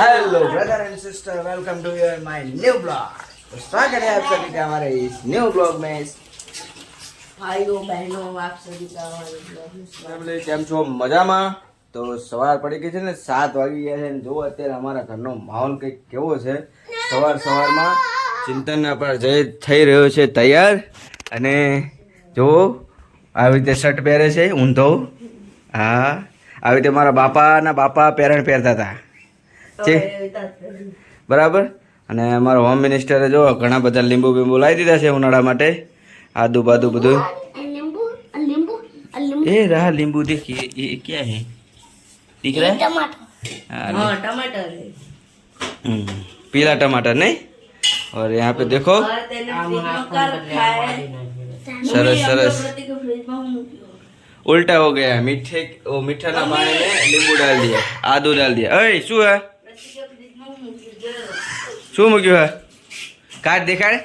Hello brother and sister welcome to your my new blog तो स्वागत है आप सभी का हमारे इस न्यू ब्लॉग में ભાઈઓ બહેનો આપ સभी का हमारे ब्लॉग में કેમ છો મજામાં તો સવાર પડી ગઈ છે ને સાત વાગી ગયા છે અને જુઓ અત્યારે અમારા ઘરનો માહોલ કંઈક કેવો છે. સવાર સવારમાં ચિંતન પણ જય થઈ રહ્યો છે તૈયાર. અને જો આવી રીતે શર્ટ પહેરે છે ઊંધો. હા આવી રીતે મારા બાપાના બાપા પેરણ પહેરતા હતા. છે બરાબર? અને અમારા હોમ મિનિસ્ટરે જો ઘણા બધા લીંબુ બીંબુ લાવી દીધા છે ઉનાળા માટે. આદુ બાદુ બધું એ રાહ લીંબુ દેખીએ એ ક્યાં હે? दिख रहा है टमाटर हाँ, हाँ टमाटर है हम्म, पीला टमाटर नहीं और यहाँ पे देखो और तेने फ्रिज में कर रखा है સરસ સરસ प्रति को फ्रिज में हूँ उल्टा हो गया मीठे वो मीठा ना पानी में नींबू डाल दिया आदू डाल दिया अरे શું હે प्रति के फ्रिज में हूँ શું મૂક્યું હે કાટ દેખાડ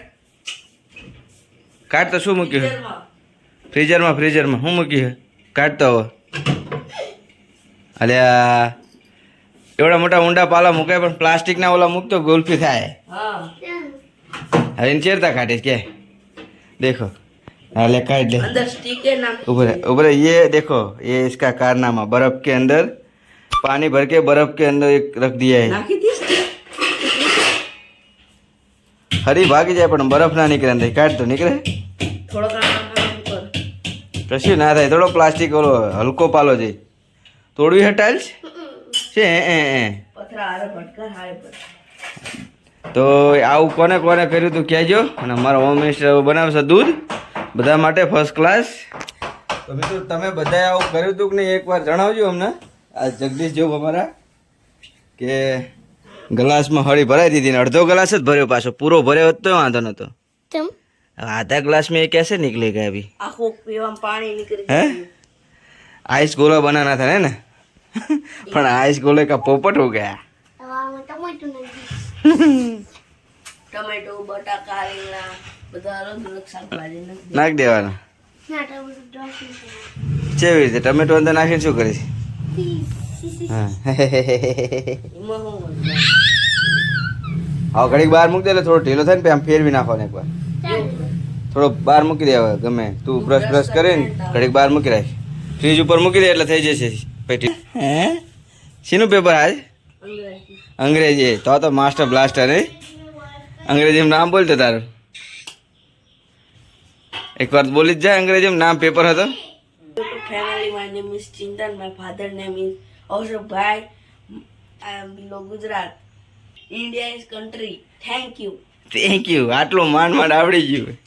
કાટ તો શું મૂક્યું હે ફ્રીઝરમાં ફ્રીઝરમાં શું મૂક્યું હે કાઢ તો હવે અલ્યા એવડા મોટા ઊંડા પાલા મૂકાય પણ પ્લાસ્ટિકના ઓલા મૂકતો ગુલ્ફી થાય हाँ હવે એને ચેરતા કાઢીશ કે દેખो अरे काट ले अंदर स्टिकर ना ऊपर ऊपर ये देखो ये इसका कारनामा बर्फ के अंदर पानी भर के बर्फ के अंदर एक रख दिया है नाखी थी हरी भागी जाए પણ બરફ ના નીકળે અંદર કાઢ તો નીકળે थोड़ा काम कर કશું ના થાય થોડો પ્લાસ્ટિક ઓલો હલકો પાલો છે તોડવી હે ટાઇલ્સ છે એ એ તો આવું કોને કોને કર્યું તું કહેજો. અને અમારા હોમ મિનિસ્ટર બનાવશે દૂધ. બધા માટે ફર્સ્ટ ક્લાસ તો મિત્રો તમે બધાએ આવું કર્યું હતું કે નહીં? એકવાર જણાવજો અમને. આ જગદીશ જોબ અમારા કે ગ્લાસમાં હળી ભરાઈ દીધી ને અડધો ગ્લાસ જ ભર્યો પાછો. પૂરો ભર્યો હતો વાંધો નતો. આધા ગ્લાસમાં એ કેસે નીકળી ગયા આખું પીવામાં પાણી નીકળી હે? आइस गोला बनाना था ना पर आइस गोले का पोपट हो गया ટમેટો બટાકા રીંગણા બધા અલગ અલગ શાકભાજી નાખી નાખ દેવાના કેવી રીતે ટમેટો અંદર નાખીને શું કરીશ હા એમાં શું હોય? હવે ઘડીક બહાર મૂકી દે એટલે થોડો ઢીલો થાય ને પછી આમ ફેરવી નાખવાનો એકવાર થોડો બહાર મૂકી દે હવે ગમે તું બ્રશ બ્રશ કરીને ઘડીક બહાર મૂકી રાખ ફ્રીજ ઉપર મૂકી દે એટલે થઈ જશે પેટી. હે? શીનું પેપર આજ? અંગ્રેજી. તો તો માસ્ટર બ્લાસ્ટર હે. અંગ્રેજીમાં નામ બોલતો તારું. એકવાર બોલી જ જાય અંગ્રેજીમાં નામ પેપર હતો. Family my my name is my father father name is Ashok Bhai. I Gujarat India Gujarat. India is country. Thank you આટલું માંડ માંડ આવડી ગયું.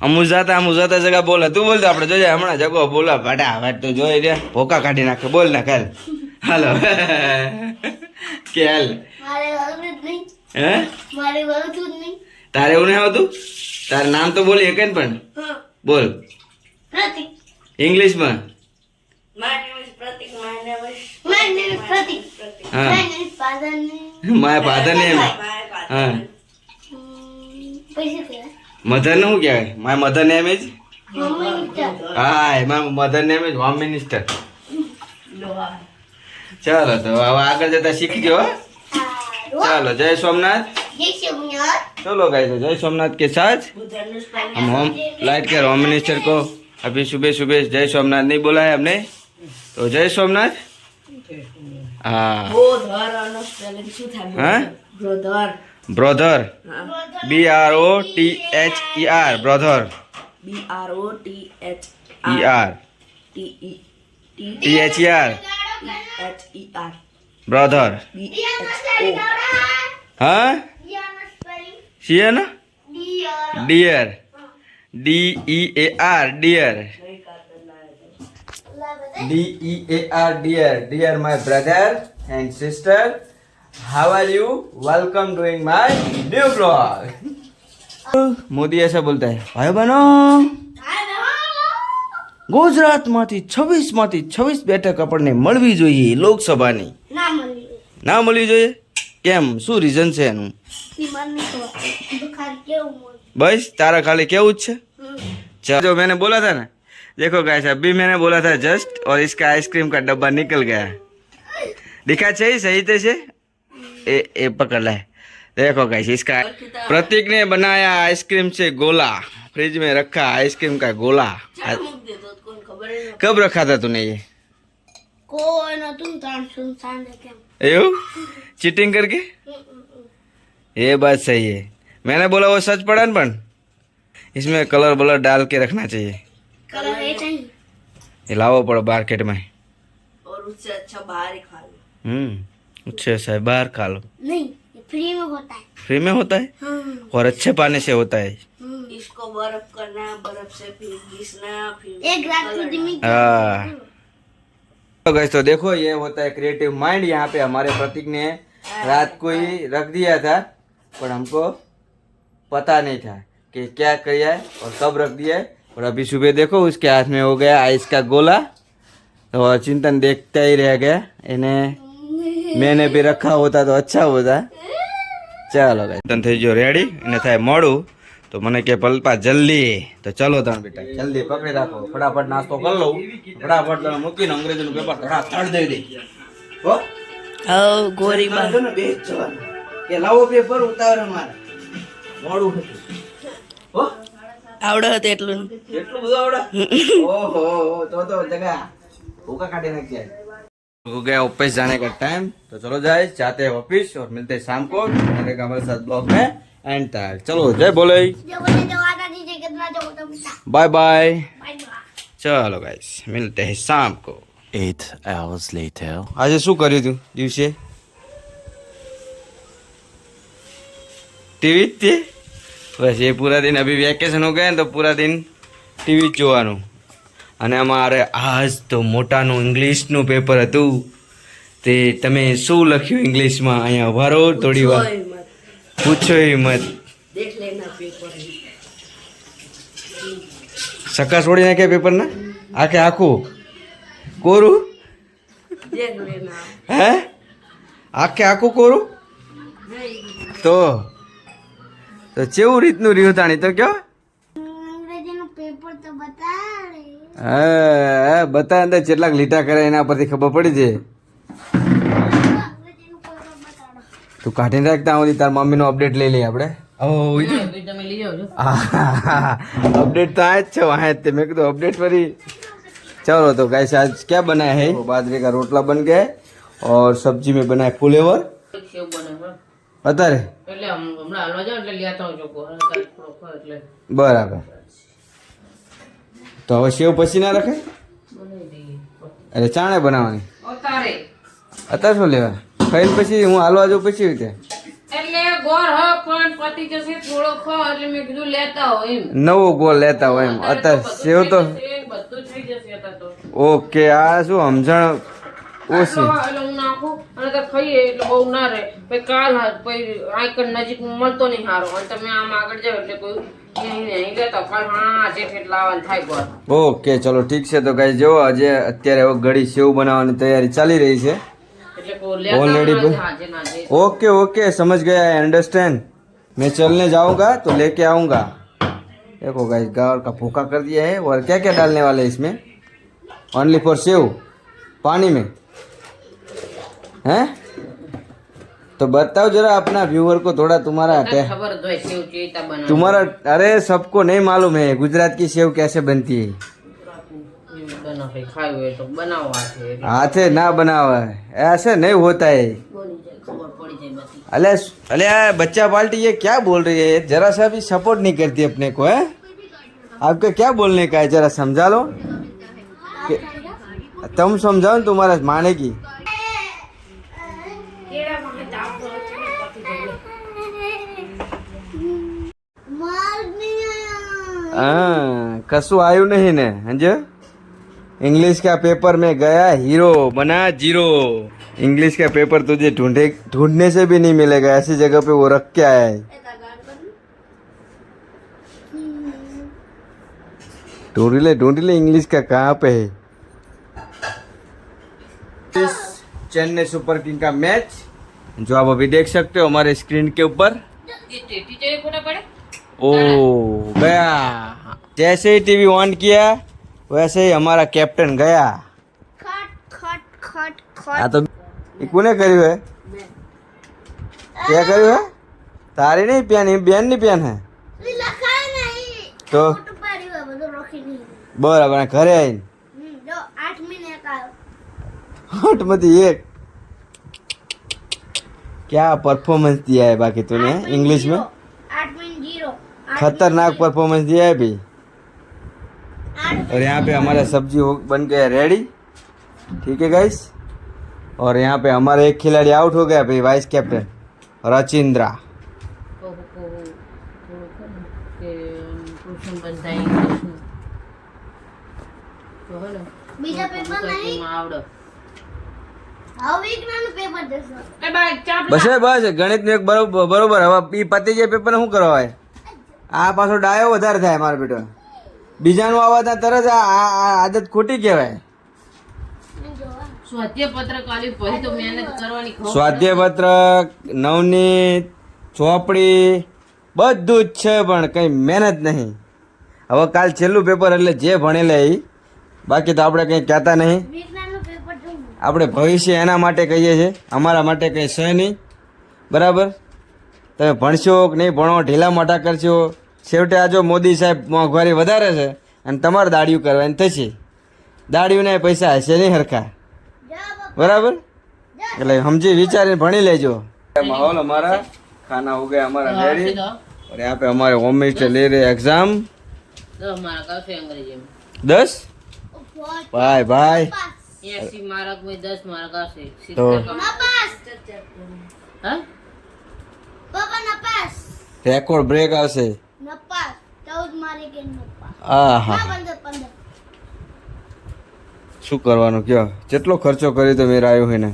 અમુ જાતા અમુ જાતા જગા બોલે તું બોલતો આપણે જોઈએ હમણાં જગો બોલા ભાડા ફટ તું જોઈ રે ભોકા કાઢી નાખે બોલ ના કાલ. હાલો. કે હાલ મારે વળતું જ નહીં. હે? તારે એવું નહીં આવતું? તારું નામ તો બોલી એક પણ. બોલ. ઇંગ્લિશમાં. My name is Pratik. My name is My name is Pratik. Pratik. હા. name is father name. મારા ફાધર ને My હા મધર નું શું કહેવાય માય મધર નેમ ઇઝ હા my mother name is home minister Loha ચાલો તો હવે આગળ જતા શીખી ગયો હો? ચાલો જય સોમનાથ चलो गाइस तो जय सोमनाथ के साथ બુધનનું spelling हम होम लाइट के होम मिनिस्टर को अभी सुबह सुबह जय सोमनाथ नहीं बोला है हमने तो जय सोमनाथ हाँ brother B R O T H E R brother B R O T H E R T E T H E R H E R brother B H O હા શિયન dear D E A R dear D E A R dear dear my brother and sister And sister how are you welcome doing my new blog Modi ऐसा बोलता है भाई बहनों ગુજરાતમાંથી છવ્વીસમાંથી છવ્વીસ બેઠક આપણને મળવી જોઈએ લોકસભાની ના મળવી જોઈએ કેમ શું રીઝન છે એનું ઈ મને નહીં ખબર બુખાર કેવું હોય બસ તારા ખાલી કેવું જ છે हम्म। चल जो मैंने बोला था ना देखो गाइस अभी मैंने बोला था जस्ट और इसका आइसक्रीम का डब्बा निकल गया दिखा चाहिए सही थे से ए, ए पकड़ है देखो कैसे इसका प्रतीक ने बनाया आइसक्रीम से गोला। फ्रिज में रखा आइसक्रीम का गोला। कब रखा था तूने ये? को चीटिंग तो करके? ये बात सही है। मैंने बोला वो सच पड़ा ना इसमें कलर बलर डाल के रखना चाहिए। कलर ये लाओ पड़ो मार्केट में। और उससे अच्छा बाहर ही खा लो। हम्म। अच्छा सा बाहर खा लो। नहीं फ्री में होता है। फ्री में होता है? हाँ। और अच्छे पानी से होता है। हाँ। इसको बर्फ़ करना बर्फ़ से फिर घिसना फिर एक रात तो गैस हाँ। तो, तो देखो ये होता है क्रिएटिव माइंड यहाँ पे हमारे प्रतीक ने हाँ। रात को ही। रख दिया था पर हमको पता नहीं था कि क्या किया है और कब रख दिया है। और अभी सुबह देखो उसके हाथ में हो गया आइस का गोला। तो चिंतन देखता ही रह गया इन्हें મેને ભી રખા હોતા તો અચ્છા હોતા. ચાલો તન થઈ ગયો રેડી અને થાય મોડું. તો મને કે પલપા જલ્દી. તો ચલો તણ બેટા. જલ્દી પકડી રાખો. ફટાફટ નાસ્તો કરી લઉં. ફટાફટ તમે મૂકીને અંગ્રેજીનું પેપર ધડા દઈ દે હો? હો ગોરી માં. બે જવાનું. કે લાવો પેપર ઉતારો મારે. મોડું હતું. હો? આવડે હતું એટલું. એટલું બધું આવડે? ઓહો તો તો જગા. ભૂકા કાઢી નાખ્યા. हो गया ऑफिस जाने का टाइम तो चलो जाए जाते हैं ऑफिस और मिलते हैं शाम को मेरे हमारे साथ ब्लॉग में एंड तक चलो जय बोले જો બોલે જવાના દીજે કેટલા જવો તો પૂછા बाय बाय બાય બાય चलो गाइस मिलते हैं शाम को Eight hours later. આજે શું કર્યું તું દિવસે ટીવી જ તે બસ એ પૂરા દિન અભી વેકેશન હો ગયા ને તો પૂરા દિન ટીવી જ જોવાનું અને અમારે આજ તો મોટાનું ઇંગ્લિશનું પેપર હતું. તે તમે શું લખ્યું ઇંગ્લિશમાં? અહીંયા ઊભા રહો થોડી વાર. પૂછો મત. દેખ લેના પેપર. સક્કા છોડી નાખ્યા પેપરના? આખે આખું? કોરું? હે? આખે આખું કોરું? તો તો કેવું રીતનું રહ્યું તાણી? તો કયો? પેપર તો બતાડે હા બતા અંદર કેટલાક લીટા કરે એના પરથી ખબર પડી જાય અંગ્રેજીનું પેપર બતાડો તું કાઢીને રાખતા હું તાર મમ્મીનો અપડેટ લઈ લઈએ આપણે अपडेट तो आए थे वहाँ थे मैं तो अपडेट पर ही चलो तो गाइस आज क्या बनाया है वो बाजरे का रोटला बन गया है और सब्जी में बना है फुलेवर बता रे તો હવે સેવ પછી ના રખાય એટલે ચાણે બનાવવાની. અત્યારે શું લેવા ખાઈને પછી હું હાલવા જાઉં પછી રીતે? નવો ગોળ લેતા હોય એમ. અત્યારે સેવ તો ઓકે આ શું સમજણ ઓછી. અને તો ખાઈએ એટલે બહુ ના રહે. પછી કાલ પછી આઈકન નજીક મળતો નહીં સારો અને તમે આમ આગળ જાવ એટલે કોઈ અહીં ને અહીં લેતા કાલ હા જે ઠેઠ લાવવાનું થાય ગોળ ઓકે ચલો ઠીક છે તો ગાઈ જો આજે અત્યારે હવે ઘડી સેવ બનાવવાની તૈયારી ચાલી રહી છે એટલે કોઈ લેતા Already ના book- હાજે ના જે ओके ओके समझ गया है अंडरस्टैंड मैं चलने जाऊंगा तो लेके आऊंगा देखो गाइस गार का भूखा कर दिया है और क्या क्या डालने वाले हैं इसमें ओनली फॉर सेव पानी में हैं तो बताओ जरा अपना व्यूअर को थोड़ा तुम्हारा टे- ખબર જ હોય સેવ ચેતા બનાવ तुम्हारा अरे सबको नहीं मालूम है गुजरात की सेव कैसे बनती है બનાવે ખાયું હોય તો બનાવવા છે એટલે हाथ से ना बनावा है ऐसे नहीं होता है બની જાય ખબર પડી જાય બધી अले अले यार बच्चा पाल्टी ये क्या बोल रही है जरा सा भी सपोर्ट नहीं करती अपने को है आपका क्या बोलने का है जरा समझा लो कि, तुम समझाओ ना तुम्हारा मानेगी कसूँ आयु नहीं ने समझे इंग्लिश का पेपर में गया हीरो बना ज़ीरो इंग्लिश का पेपर तुझे ढूंढे ढूँढने से भी नहीं मिलेगा ऐसी जगह पे वो रख के आया है। ढूंढ ले ढूंढ ले इंग्लिश का कहाँ पे है। इस चेन्नई सुपर किंग का मैच जो आप अभी देख सकते हो हमारे स्क्रीन के ऊपर। ओ गया जैसे ही टीवी ऑन किया वैसे ही हमारा कैप्टन गया ખટ ખટ ખટ આ ખટ તો એ કોને કર્યું હે ક્યાં કર્યું હે તારી નહીં પેન એ બેન ની પેન હે ઈ લખાય નહીં તો ખોટું પાડ્યું આ બધું રોકી નહીં બરાબર અને ઘરે આવીને હમ, જો આઠ મિનિટ એક આવ્યો આઠમાંથી એક क्या परफॉर्मेंस दिया है बाकी तूने आठ मिनट इंग्लिश में खतरनाक मिनट परफॉर्मेंस दिया है भाई आठ और यहाँ पे हमारा सब्जी हो बन गया रेडी ठीक है गाइस और यहाँ पे हमारा एक खिलाड़ी आउट हो गया भाई वाइस कैप्टन रचिंद्रा કહું કહું થોડું ખરું કે ટ્યુશન બંધ થાય ઇંગ્લિશનું તો હે ને બીજા પેપર નહીં એમાં આવડે હવે વિજ્ઞાનનું પેપર દેશો એ બા ચા બસ એ બસ ગણિત નું એક બરોબર બરોબર હવે ઈ પતી જાય પેપર શું કરવા હોય આ પાછો ડાયો વધારે થાય મારો બેટો. બીજાનું આવતા તરત આ આદત ખોટી કહેવાય. સ્વાધ્ય પત્રક નવનીત ચોપડી બધું જ છે પણ કંઈ મહેનત નહીં. હવે કાલ છેલ્લું પેપર એટલે જે ભણેલા એ બાકી તો આપણે કંઈ કહેતા નહીં. આપણે ભવિષ્ય એના માટે કહીએ છીએ અમારા માટે કંઈ છે નહીં. બરાબર? તમે ભણશો કે નહીં ભણો ઢીલા મોટા કરશો. છેવટે આ જો મોદી સાહેબ મોંઘવારી વધારે છે અને તમારે દાડિયું કરવાની થશે દાડિયુંના પૈસા હશે નહીં હરખા જા બાપા बराबर એટલે સમજી વિચારીને ભણી લેજો माहौल हमारा खाना हो गया हमारा रेडी દો और यहाँ पे हमारे होम मिनिस्टर ले रहे एग्जाम દો મારા કાશે અંગ્રેજીમાં दस ઉપર भाई भाई પાસ એસી માર્ક में દસ માર્ક આવશે તો ના પાસ હા બાપા ના પાસ રેકોર્ડ બ્રેક આવશે ના પાસ ચૌદ મારે કે ન પાસ આ હા ના પંદર પંદર શું કરવાનું કયો જેટલો ખર્ચો કર્યો તો મેરા આવ્યો હોય ને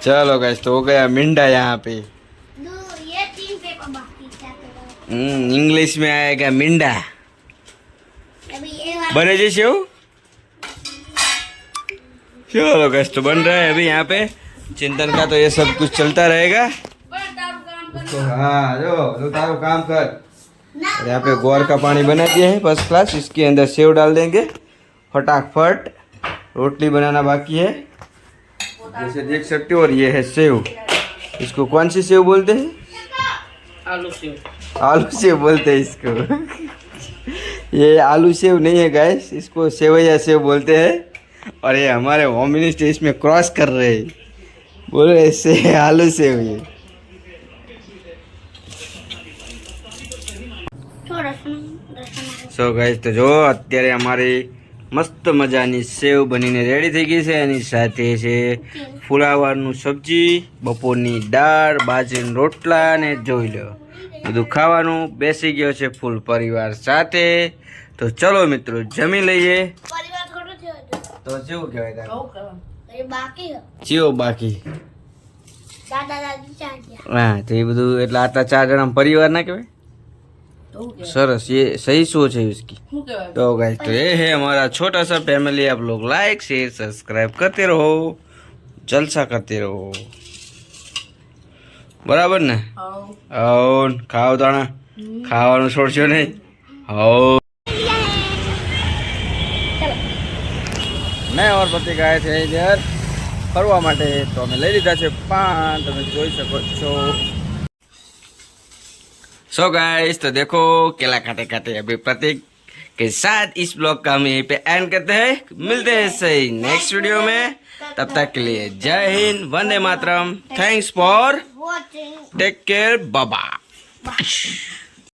चलो गाइस तो हो गया मिंडा यहाँ पे दो ये तीन पेपर बाकी क्या करो हम्म, इंग्लिश में आएगा मिंडा अभी ये वाला बने जी शिव चलो गैस तो बन रहा है अभी यहाँ पे चिंतन का तो ये सब कुछ चलता रहेगा तो हाँ तारो काम कर और यहाँ पे गोर का पानी बना दिया है फ़र्स्ट क्लास इसके अंदर सेव डाल देंगे। फटाफट रोटली बनाना बाकी है। जैसे देख सकते हो और ये है सेव। इसको कौन सी सेव बोलते हैं? आलू सेव। आलू सेव बोलते हैं इसको। ये आलू सेव नहीं है गैस इसको सेवैया सेव बोलते हैं। और ये हमारे होम मिनिस्टर इसमें क्रॉस कर रहे हैं। बोल रहे से आलू सेव ये। સો ગાઈસ તો જો અત્યારે અમારી મસ્ત મજાની સેવ બનીને રેડી થઈ ગઈ છે. એની સાથે છે ફુલાવરનું સબ્જી બપોરની દાળ બાજરીના રોટલા ને જોઈ લો. બધું ખાવાનું બેસી ગયો છે ફૂલ પરિવાર સાથે. તો ચલો મિત્રો જમી લઈએ. તો જેવું કહેવાય બાકી હે. બાકી? હા તો એ બધું એટલે આટલા ચાર જણા પરિવાર ના કહેવાય? તો શું કહેવાય सरस ये सही सोच है उसकी શું કહેવાય तो गाइस तो ये है हमारा छोटा सा फैमिली आप लोग लाइक शेयर सब्सक्राइब करते रहो जलसा करते रहो બરાબર ને આવ હવ ખાવ તાણા ખાવાનું છોડશો નહીં હવ મેં ઓર પતિ ગાય છે ઇધર ફરવા માટે તો અમે લઈ લીધા છે પાન તમે જોઈ શકો છો सो गाइस तो देखो केला काटे खाते अभी प्रतीक के साथ इस ब्लॉग का हम यहीं पे एंड करते हैं। मिलते हैं सही नेक्स्ट वीडियो में। तब तक के लिए जय हिंद वंदे मातरम। Thanks for take care Baba